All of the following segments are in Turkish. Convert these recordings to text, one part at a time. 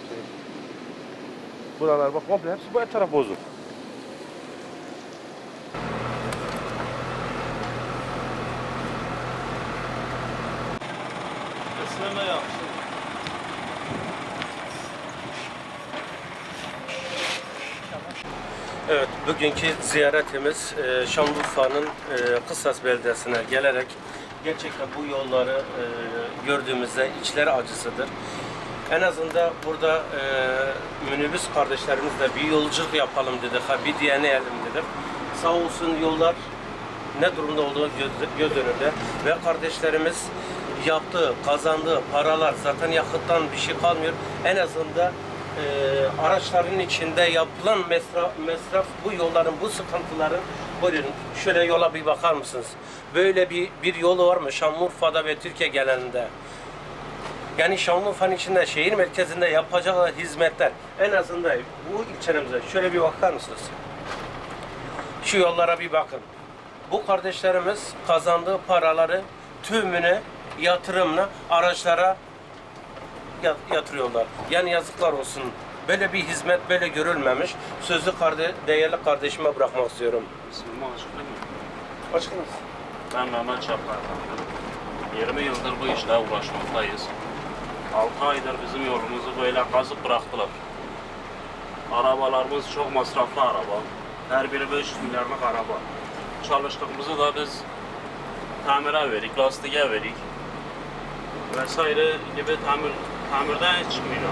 Çek. Buralar bak komple hepsi bu et taraf bozuk. Besleme yapsın. Evet, bugünkü ziyaretimiz e, Şanlıurfa'nın e, Kısas beldesine gelerek gerçekten bu yolları e, gördüğümüzde içleri acısıdır. En azından burada e, minibüs kardeşlerimizle bir yolculuk yapalım dedik, ha, bir deneyelim dedik. Sağ olsun yollar ne durumda olduğu göz, göz önünde ve kardeşlerimiz yaptığı, kazandığı paralar zaten yakıttan bir şey kalmıyor. En azından e, araçların içinde yapılan mesraf, mesraf bu yolların, bu sıkıntıların buyurun şöyle yola bir bakar mısınız? Böyle bir, bir yolu var mı Şanlıurfa'da ve Türkiye genelinde? Yani Şanlıurfa'nın içinde şehir merkezinde yapacağı hizmetler en azından bu ilçemize şöyle bir bakar mısınız? Şu yollara bir bakın. Bu kardeşlerimiz kazandığı paraları tümünü yatırımla araçlara ya- yatırıyorlar. Yani yazıklar olsun. Böyle bir hizmet böyle görülmemiş. Sözü karde değerli kardeşime bırakmak istiyorum. İsmimi açıklayayım mı? Başkanım. Ben Mehmet Çapar. 20 yıldır bu işle uğraşmaktayız. 6 aydır bizim yolumuzu böyle kazıp bıraktılar. Arabalarımız çok masraflı araba. Her biri 500 milyarlık araba. Çalıştığımızı da biz tamire verik, lastiğe verik. Vesaire gibi tamir, tamirden hiç çıkmıyor.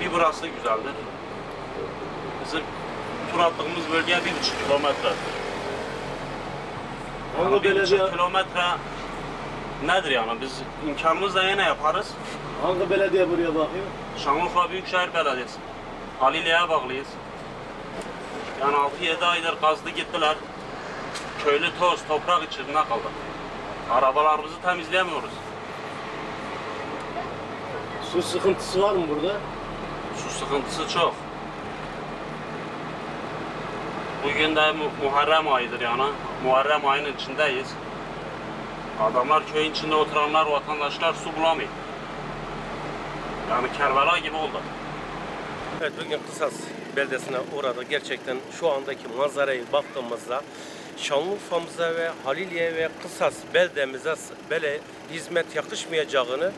Bir burası güzeldir. Bizim tur attığımız bölge 1,5 kilometredir. Yani bir belediye, buçuk kilometre nedir yani? Biz imkanımızla yine yaparız. hangi belediye buraya bakıyor? Şanlıurfa Büyükşehir Belediyesi. Haliliye'ye bağlıyız. Yani 6-7 aydır kazdı gittiler. Köylü toz, toprak içinde kaldı. Arabalarımızı temizleyemiyoruz. Su sıkıntısı var mı burada? Su sıkıntısı çok. Bugün de Mu- Muharrem ayıdır yani. Muharrem ayının içindeyiz. Adamlar köyün içinde oturanlar, vatandaşlar su bulamıyor. Yani Kerbela gibi oldu. Evet bugün Kısas beldesine uğradık. Gerçekten şu andaki manzarayı baktığımızda Şanlıurfa'mıza ve Haliliye ve Kısas beldemize böyle hizmet yakışmayacağını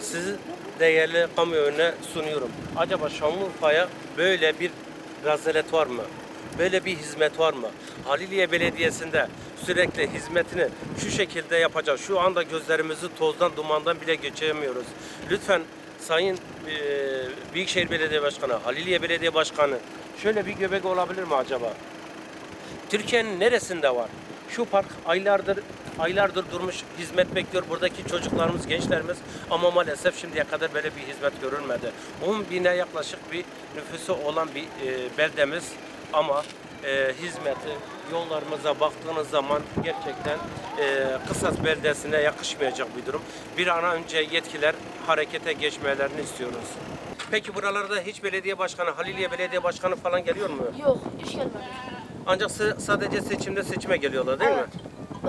sizi değerli kamuoyuna sunuyorum. Acaba Şanlıurfa'ya böyle bir gazelet var mı? Böyle bir hizmet var mı? Haliliye Belediyesi'nde sürekli hizmetini şu şekilde yapacak. Şu anda gözlerimizi tozdan, dumandan bile geçiremiyoruz. Lütfen Sayın e, Büyükşehir Belediye Başkanı, Haliliye Belediye Başkanı şöyle bir göbek olabilir mi acaba? Türkiye'nin neresinde var? Şu park aylardır aylardır durmuş hizmet bekliyor buradaki çocuklarımız, gençlerimiz ama maalesef şimdiye kadar böyle bir hizmet görülmedi. 10 bine yaklaşık bir nüfusu olan bir e, beldemiz ama e, hizmeti yollarımıza baktığınız zaman gerçekten e, Kısas beldesine yakışmayacak bir durum. Bir an önce yetkiler harekete geçmelerini istiyoruz. Peki buralarda hiç belediye başkanı, Haliliye Belediye Başkanı falan geliyor mu? Yok, hiç gelmedi. Ancak sadece seçimde seçime geliyorlar değil mi?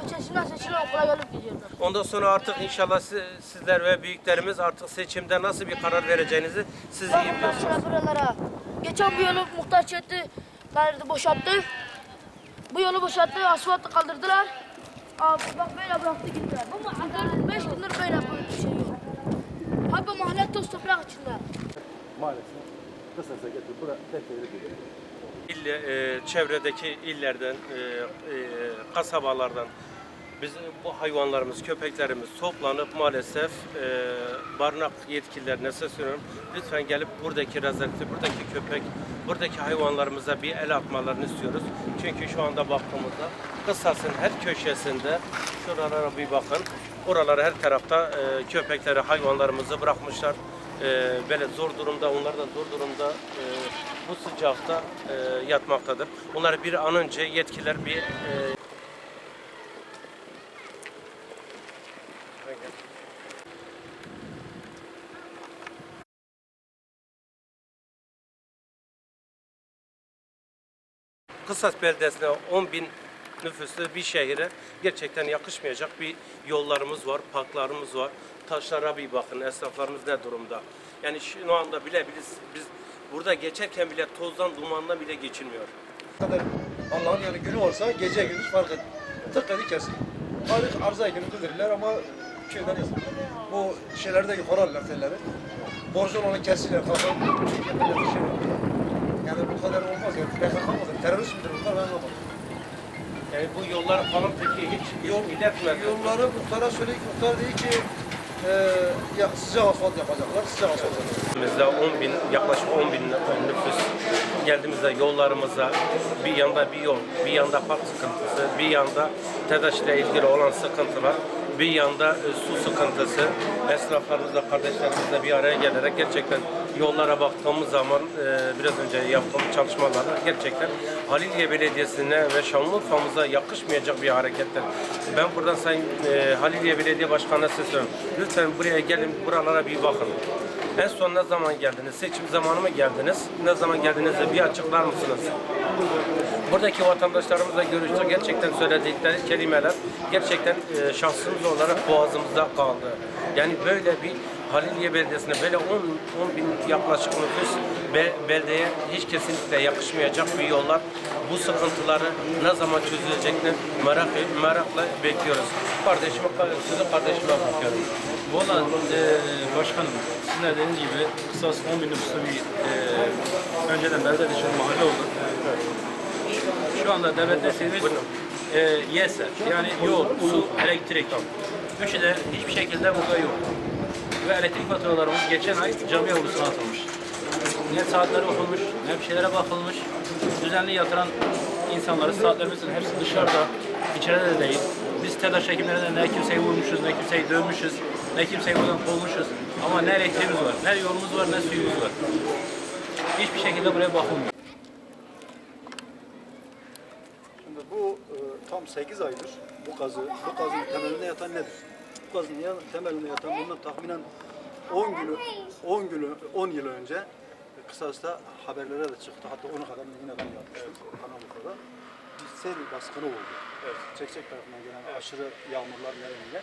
O seçimden seçime okula gelip gidiyorlar. Ondan sonra artık inşallah si- sizler ve büyüklerimiz artık seçimde nasıl bir karar vereceğinizi siz iyi Bakın biliyorsunuz. buralara. Geçen bu yolu muhtaç etti. Nerede boşalttı. Bu yolu boşalttı, asfaltı kaldırdılar. Abi bak böyle bıraktı gittiler. Bu mahalle 5 gündür böyle böyle bir şey yok. Abi bu mahalle toz toprak içinde. Maalesef Kısas'a getir. Bura tekrar ediyor. İlle, e, çevredeki illerden, e, e, kasabalardan biz bu hayvanlarımız, köpeklerimiz toplanıp maalesef e, barınak yetkililerine sesleniyorum. Lütfen gelip buradaki rezervati, buradaki köpek, buradaki hayvanlarımıza bir el atmalarını istiyoruz. Çünkü şu anda baktığımızda kısasın her köşesinde şuralara bir bakın. Oralara her tarafta e, köpekleri, hayvanlarımızı bırakmışlar. E, böyle zor durumda, onlar da zor durumda e, bu sıcakta e, yatmaktadır. Bunları bir an önce yetkililer bir e, Kısas beldesine 10 bin nüfuslu bir şehire gerçekten yakışmayacak bir yollarımız var, parklarımız var. taşlara bir bakın. Esnaflarımız ne durumda? Yani şu anda bile biz, biz burada geçerken bile tozdan dumandan bile geçilmiyor. Allah'ın yani günü olsa gece gündüz fark et. Tık kesin. Tarih arıza günü verirler ama şeyden yazın. Bu şeyleri de yukarı alırlar telleri. Borcu olanı kesilirler. Kalkan bir şey var. Yani bu kadar olmaz yani. PKK? Terörist midir bunlar ben anlamadım. Yani bu yollar falan peki hiç yol iletmedi. Yolları muhtara söyledik. Muhtar dedi ki eee ya, sıcak asfalt yapacaklar. Sıcak asfalt yapacaklar. Bizde 10 bin, yaklaşık 10 bin nüfus geldiğimizde yollarımıza bir yanda bir yol, bir yanda park sıkıntısı, bir yanda TEDAŞ ile ilgili olan sıkıntılar, bir yanda e, su sıkıntısı, esnaflarımızla, kardeşlerimizle bir araya gelerek gerçekten yollara baktığımız zaman e, biraz önce yaptığımız çalışmalarda gerçekten Haliliye Belediyesi'ne ve Şanlıurfa'mıza yakışmayacak bir hareketler. Ben buradan Sayın e, Haliliye Belediye Başkanı'na sesleniyorum. Lütfen buraya gelin, buralara bir bakın. En son ne zaman geldiniz? Seçim zamanı mı geldiniz? Ne zaman geldiğinizi bir açıklar mısınız? Buradaki vatandaşlarımızla görüştük. Gerçekten söyledikleri kelimeler gerçekten e, şahsımız olarak boğazımızda kaldı. Yani böyle bir Haliliye Belediyesi'ne böyle 10, 10 bin yaklaşık nüfus be, beldeye hiç kesinlikle yakışmayacak bir yollar. Bu sıkıntıları ne zaman çözüleceklerini merak, merakla bekliyoruz. Kardeşime, sizi kardeşime bakıyorum. Valla e, başkanım, sizin de dediğiniz gibi kısas 10 bin nüfuslu bir e, önceden belde dışı mahalle oldu. Şu anda devlet desteğimiz e, YESER yani yol, su, elektrik. Üçü de hiçbir şekilde burada yok. Ve elektrik faturalarımız geçen ay cami avlusuna atılmış. Ne saatleri okunmuş, ne bir şeylere bakılmış. Düzenli yatıran insanları, saatlerimizin hepsi dışarıda, içeride de değil. Biz TEDAŞ hekimlerine ne kimseyi vurmuşuz, ne kimseyi dövmüşüz, ne kimseyi buradan kovmuşuz. Ama ne elektriğimiz var, ne yolumuz var, ne suyumuz var. Hiçbir şekilde buraya bakılmıyor. Şimdi bu e, tam 8 aydır bu kazı, bu kazının temelinde yatan nedir? Bu kazının ya- temelinde yatan bundan tahminen 10 günü, 10 günü, 10 yıl önce kısasta haberlere de çıktı. Hatta onu kadar yine ben yapmıştım Kanal Urfa'da. Bir sel baskını oldu. Evet. Çekçek tarafından gelen aşırı yağmurlar nedeniyle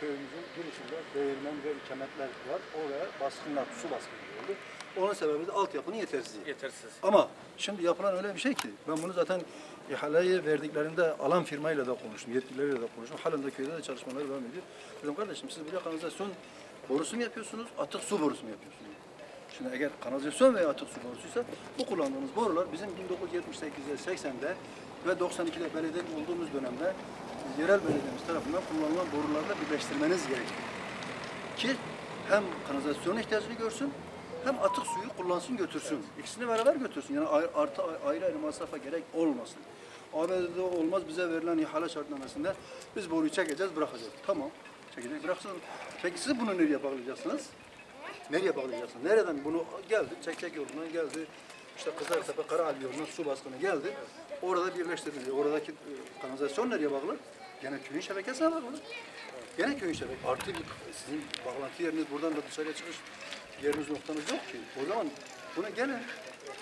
köyümüzün girişinde değirmen ve ikemetler var. Oraya baskınlar, su baskını oldu. Onun sebebi de altyapının yetersizliği. Yetersiz. Ama şimdi yapılan öyle bir şey ki ben bunu zaten ihaleyi verdiklerinde alan firmayla da konuştum, yetkilileriyle de konuştum. Halen de köyde de çalışmalar devam ediyor. Dedim kardeşim siz buraya kanalizasyon borusu mu yapıyorsunuz, atık su borusu mu yapıyorsunuz? Şimdi eğer kanalizasyon veya atık su borusuysa bu kullandığımız borular bizim 1978'de, 80'de ve 92'de belediye olduğumuz dönemde yerel belediyemiz tarafından kullanılan borularla birleştirmeniz gerekiyor ki hem kanalizasyon ihtiyacını görsün hem atık suyu kullansın götürsün. İkisini beraber götürsün. Yani artı, ayrı ayrı masrafa gerek olmasın. ABD'de olmaz bize verilen ihale şartnamesinde biz boruyu çekeceğiz bırakacağız. Tamam çekecek bıraksın. Peki siz bunu nereye bağlayacaksınız? Nereye bağlayacaksınız? Nereden bunu geldi? Çekçek yolundan geldi. İşte Kızıltepe Karaali yolundan su baskını geldi. Orada birleştirildi. Oradaki e, kanalizasyon nereye bağlı? Gene köyün şebekesine bağlı. Gene köyün şebeke. Artı bir sizin bağlantı yeriniz buradan da dışarıya çıkış yeriniz noktanız yok ki. O zaman bunu gene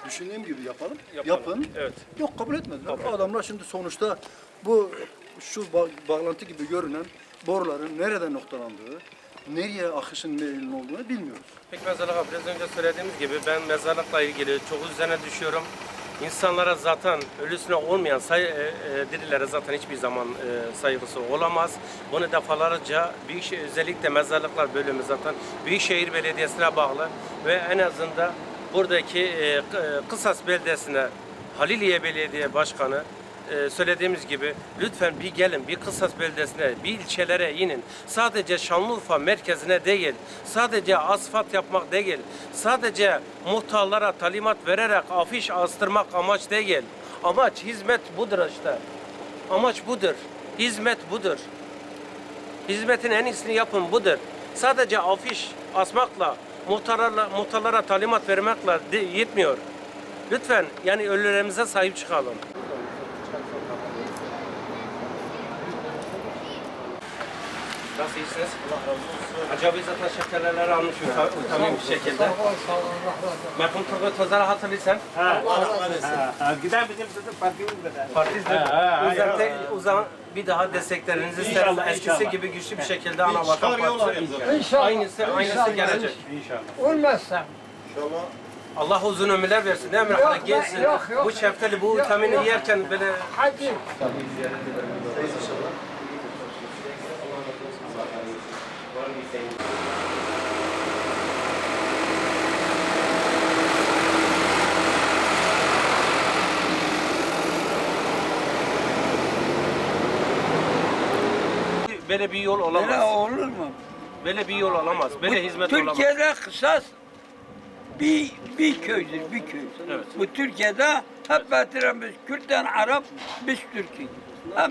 düşündüğüm gibi yapalım. Yapın. Evet. Yok kabul etmediler. Adamlar şimdi sonuçta bu şu ba- bağlantı gibi görünen boruların nereden noktalandığı, nereye akışın meylinin olduğunu bilmiyoruz. Peki mezarlığa biraz önce söylediğimiz gibi ben mezarlıkla ilgili çok üzerine düşüyorum. İnsanlara zaten ölüsüne olmayan say, e, e, dirilere zaten hiçbir zaman e, saygısı olamaz. Bunu defalarca Büyükşehir, özellikle mezarlıklar bölümü zaten Büyükşehir Belediyesi'ne bağlı ve en azından buradaki e, e, Kısas Beldesi'ne Haliliye Belediye Başkanı e, söylediğimiz gibi lütfen bir gelin bir Kısas beldesine, bir ilçelere inin. Sadece Şanlıurfa merkezine değil, sadece asfalt yapmak değil, sadece muhtarlara talimat vererek afiş astırmak amaç değil. Amaç hizmet budur işte. Amaç budur. Hizmet budur. Hizmetin en iyisini yapın budur. Sadece afiş asmakla, muhtarlara, muhtarlara talimat vermekle yetmiyor. Lütfen yani ölülerimize sahip çıkalım. Nasıl hiç misiniz? Acaba zaten şekerleri almış vitamin bir şekilde. Merhum Turgut Özal'ı hatırlıysan. Gider bizim bizim partimiz kadar. Partizde uzakta uzan bir daha desteklerinizi isteriz. İnşallah, Eskisi inşallah. gibi güçlü bir şekilde ana vatan partisi. Aynısı, aynısı gelecek. Olmazsa. Allah uzun ömürler versin değil mi? Gelsin. yok, yok. Bu şeftali, bu vitamini yerken böyle Hadi. Böyle bir yol olamaz. Böyle olur mu? Böyle bir yol olamaz. Böyle hizmet olamaz. Türkiye'de kısas bir bir köydür, bir köy. Evet. Bu Türkiye'de hep biz Kürt'ten Arap, biz Türk'üz. Hem